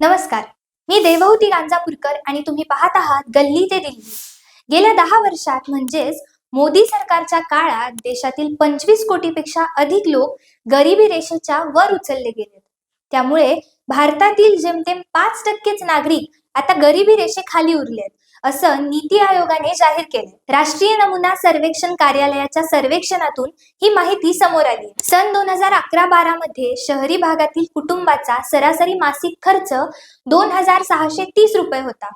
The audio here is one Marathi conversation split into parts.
नमस्कार. मी देवहूती गांजापूरकर आणि तुम्ही पाहत आहात गल्ली ते दिल्ली. गेल्या दहा वर्षात म्हणजेच मोदी सरकारच्या काळात देशातील पंचवीस कोटीपेक्षा अधिक लोक गरिबी रेषेच्या वर उचलले गेलेत. त्यामुळे भारतातील जेमतेम पाच टक्केच नागरिक आता गरिबी रेषेखाली उरलेत. असं नीती आयोगाने जाहीर केले. राष्ट्रीय नमुना सर्वेक्षण कार्यालयाच्या सर्वेक्षणातून ही माहिती समोर आली. सन दोन हजार अकरा बारा मध्ये शहरी भागातील कुटुंबाचा सरासरी मासिक खर्च दोन हजार सहाशे तीस रुपये होता.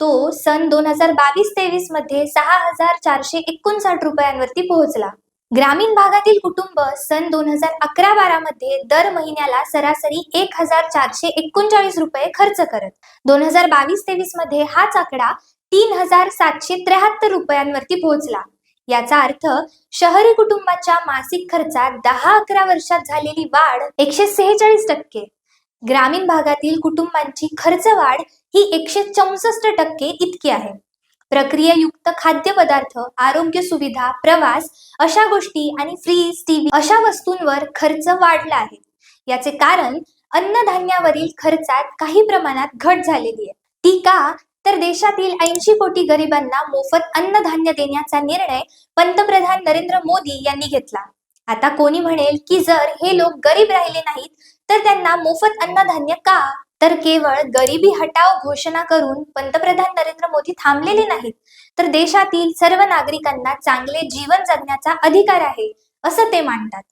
तो सन दोन हजार बावीस तेवीसमध्ये सहा हजार चारशे एकोणसाठ रुपयांवरती पोहोचला. ग्रामीण भागातील कुटुंब सन दोन हजार अकरा बारा मध्ये दर महिन्याला सरासरी एक हजार चारशे एकोणचाळीस रुपये खर्च करत. दोन हजार बावीस तेवीसमध्ये हाच आकडा तीन हजार सातशे त्र्याहत्तर रुपयांवरती पोहोचला. याचा अर्थ शहरी कुटुंबाच्या मासिक खर्चात दहा अकरा वर्षात झालेली वाढ एकशे सेहेचाळीस टक्के. ग्रामीण भागातील कुटुंबांची खर्च वाढ ही एकशे चौसष्ट टक्के इतकी आहे. प्रक्रियायुक्त खाद्यपदार्थ आरोग्य सुविधा प्रवास अशा गोष्टी आणि फ्रीज टीव्ही अशा वस्तूंवर खर्च वाढला आहे. याचे कारण अन्नधान्यावरील खर्चात काही प्रमाणात घट झालेली आहे. ती का? तर देशातील ऐंशी कोटी गरिबांना मोफत अन्नधान्य देण्याचा निर्णय पंतप्रधान नरेंद्र मोदी यांनी घेतला. आता कोणी म्हणेल की जर हे लोक गरीब राहिले नाहीत तर त्यांना मोफत अन्नधान्य का? तर केवळ गरिबी हटाव घोषणा करून पंतप्रधान नरेंद्र मोदी थांबलेले नाहीत तर देशातील सर्व नागरिकांना चांगले जीवन जगण्याचा अधिकार आहे असं ते मांडतात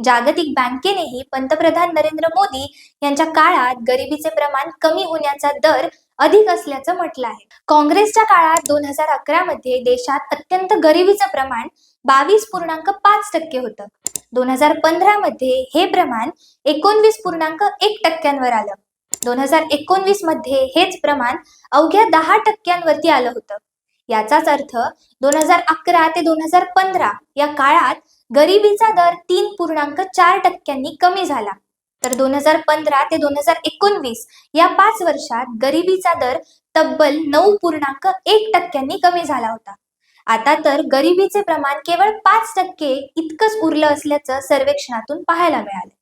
जागतिक बँकेनेही पंतप्रधान नरेंद्र मोदी यांच्या काळात गरिबीचे प्रमाण कमी होण्याचा दर अधिक असल्याचं म्हटलं आहे. काँग्रेसच्या काळात दोन हजार अकरा मध्ये देशात अत्यंत गरिबीचं प्रमाण बावीस पूर्णांक पाच टक्के होतं. दोन हजार पंधरा मध्ये हे प्रमाण एकोणवीस पूर्णांक एक टक्क्यांवर आलं. दोन हजार एकोणवीसमध्ये हेच प्रमाण अवघ्या दहा टक्क्यांवरती आलं होतं. याचाच अर्थ दोन हजार अकरा ते दोन हजार पंधरा या काळात गरिबीचा दर तीन पूर्णांक चार टक्क्यांनी कमी झाला. तर दोन हजार पंधरा ते दोन हजार एकोणवीस या पाच वर्षात गरिबीचा दर तब्बल नऊ पूर्णांक एक टक्क्यांनी कमी झाला होता. आता तर गरिबीचे प्रमाण केवळ पाच टक्के इतकंच उरलं असल्याचं सर्वेक्षणातून पाहायला मिळालं.